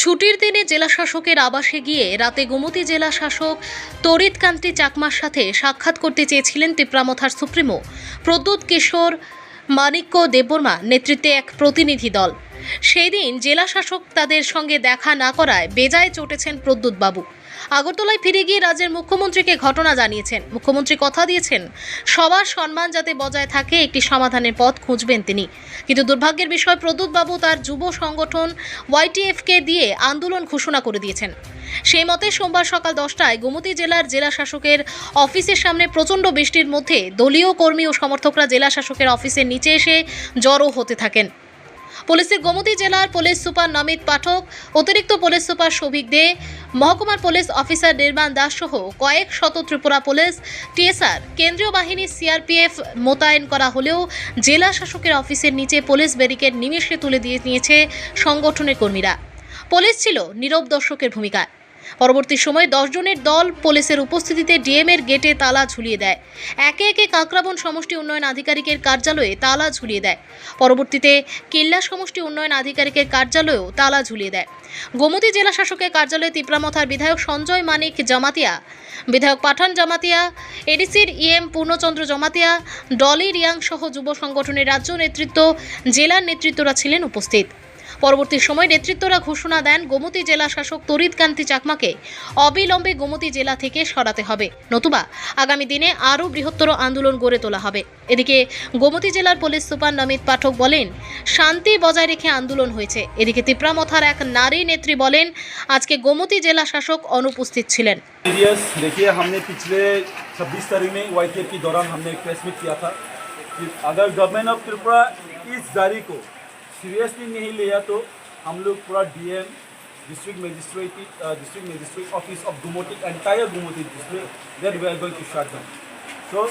ছুটির দিনে জেলা শাসকের আবাসে গিয়ে রাতে গোমতী জেলা শাসক তরিৎকান্তি চাকমার সাথে সাক্ষাৎ করতে চেয়েছিলেন তিপ্রামথার সুপ্রিমো। প্রদ্যুৎ কিশোর মানিক্য দেববর্মা নেতৃত্বে এক প্রতিনিধি দল। সেই দিন জেলা শাসক তাদের সঙ্গে দেখা না করায় বেজায় চটেছেন প্রদ্যুৎ বাবু আগরতলায় ফিরে গিয়ে রাজ্যের মুখ্যমন্ত্রীকে ঘটনা জানিয়েছেন। মুখ্যমন্ত্রী কথা দিয়েছেন, সবার সম্মান যাতে বজায় থাকে, একটি সমাধানের পথ খুঁজবেন তিনি। কিন্তু দুর্ভাগ্যের বিষয় প্রদ্যুৎবাবু তার যুব সংগঠন ওয়াইটিএফকে দিয়ে আন্দোলন ঘোষণা করে দিয়েছেন। সেই মতে সোমবার সকাল দশটায় গোমতী জেলার জেলা শাসকের অফিসের সামনে প্রচণ্ড বৃষ্টির মধ্যে দলীয় কর্মী ও সমর্থকরা জেলা শাসকের অফিসের নিচে এসে জড়ো হতে থাকেন। পুলিশের গোমতী জেলার পুলিশ সুপার নমিত পাঠক, অতিরিক্ত পুলিশ সুপার সৌভিক দে, মহকুমার পুলিশ অফিসার নির্মাণ দাস সহ কয়েক শত ত্রিপুরা পুলিশ, টিএসআর, কেন্দ্রীয় বাহিনী, সিআরপিএফ মোতায়েন করা হলেও জেলা শাসকের অফিসের নিচে পুলিশ ব্যারিকেড নিমেষে তুলে দিয়ে নিয়েছে সংগঠনের কর্মীরা। পুলিশ ছিল নীরব দর্শকের ভূমিকায়। পরবর্তী সময়ে দশজনের দল পুলিশের উপস্থিতিতে ডিএমের গেটে তালা ঝুলিয়ে দেয়। একে একে কাঁকড়াবন সমষ্টি উন্নয়ন আধিকারিকের কার্যালয়ে তালা ঝুলিয়ে দেয়। পরবর্তীতে কিল্লা সমষ্টি উন্নয়ন আধিকারিকের কার্যালয়েও তালা ঝুলিয়ে দেয়। গোমতী জেলা শাসকের কার্যালয়ে তিপ্রামথার বিধায়ক সঞ্জয় মানিক জামাতিয়া, বিধায়ক পাঠান জামাতিয়া, এডিসির ইএম পূর্ণচন্দ্র জমাতিয়া, ডলি রিয়াং সহ যুব সংগঠনের রাজ্য নেতৃত্ব, জেলার নেতৃত্বরা ছিলেন উপস্থিত। পরবর্তী সময় নেতৃত্বরা ঘোষণা দেন গোমতী জেলা শাসক তরিৎকান্তি চাকমাকে অবিলম্বে গোমতী জেলা থেকে সরাতে হবে নতুবা আগামী দিনে আরও বৃহত্তর আন্দোলন গড়ে তোলা হবে এদিকে গোমতী জেলার পুলিশ সুপার নমিত পাঠক বলেন শান্তি বজায় রেখে আন্দোলন হয়েছে এদিকে তিপ্রামথার এক নারী নেত্রী বলেন আজকে গোমতী জেলা শাসক অনুপস্থিত ছিলেন सीरियस देखिए हमने पिछले 26 तारीख में वाई के दौरान हमने एक प्रेस मीट किया था कि अगर गवर्नमेंट ऑफ त्रिपुरा इस जारी को सीरियसली नहीं लिया तो हम लोग पूरा DM district magistrate district magistrate office of Gomati entire Gomati district there we are going to shut down so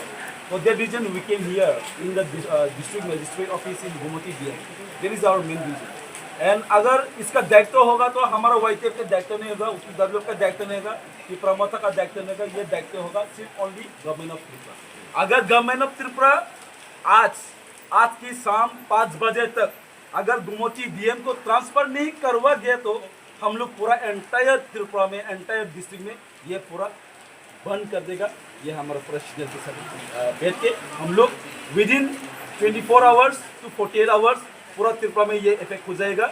for that reason we came here in the district magistrate office in Gomati DM there is our main reason and अगर इसका दायित्व होगा तो हमारा YTF का दायित्व नहीं होगा उसकी डेवलप का दायित्व नहीं होगा, कि प्रमोता का दायित्व नहीं होगा, ये दायित्व होगा सिर्फ़ ओनली गवर्नमेंट ऑफ़ त्रिपुरा अगर गवर्नमेंट ऑफ़ त्रिपुरा आज आज की शाम पाँच बजे तक अगर गुमोती डीएम को ट्रांसफ़र नहीं करवा दिया तो हम लोग पूरा एंटायर त्रिपुरा में, एंटायर डिस्ट्रिक्ट में ये पूरा बंद कर देगा। ये हमारा पूरा के साथ बैठ के हम लोग within twenty four hours to forty eight hours पूरा त्रिपुरा में ये इफ़ेक्ट हो जाएगा।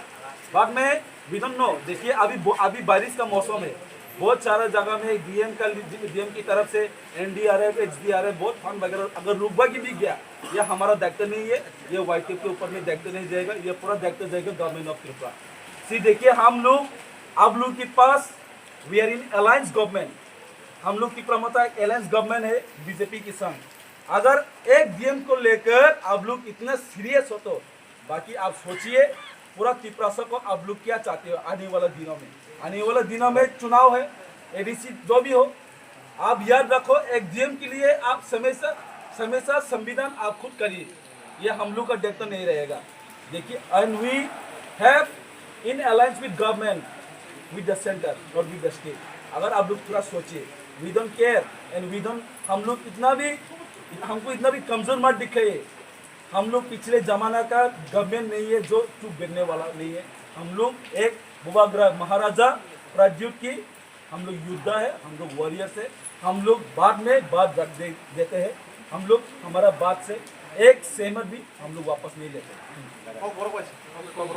बाद में वी डोंट नो देखिए अभी अभी बारिश का मौसम है। बहुत सारा जगह में डीएम का डीएम की तरफ़ से एनडीआरएफ एचडीआरएफ बहुत फंड वगैरह। अगर रुकवा की भी गया, ये हमारा दायित्व नहीं है। ये वाई के ऊपर में दायित्व नहीं जाएगा। ये पूरा दायित्व जाएगा गवर्नमेंट ऑफ़ त्रिपुरा सी देखिए, हम लोग, आप लोग के पास we are in alliance government हम लोग की प्रमोता एक अलायंस गवर्नमेंट है बीजेपी के संग। अगर एक डीएम को लेकर आप लोग इतना सीरियस हो तो बाकी आप सोचिए पूरा त्रिपुरासा को आप लोग क्या चाहते हो आने वाले दिनों में? आने वाले दिनों में चुनाव है एडीसी जो भी हो, आप याद रखो, एक डीएम के लिए आप हमेशा हमेशा संविधान आप खुद करिए। ये हम लोग का दायित्व नहीं रहेगा। देखिए and we have in alliance with government with the centre और विद द स्टेट अगर आप लोग थोड़ा सोचिए we don't care and we don't हम लोग इतना भी, हमको इतना भी कमज़ोर मत दिखाइए। हम लोग पिछले जमाना का गवर्नमेंट नहीं है जो चुप गिरने वाला नहीं है। हम लोग एक बुबाग्रह महाराजा प्रद्युत की हम लोग योद्धा है हम लोग वॉरियर्स है। हम लोग बाद में बात रख दे, देते हैं। हम लोग हमारा बात से एक सहमत भी हम लोग वापस नहीं लेते।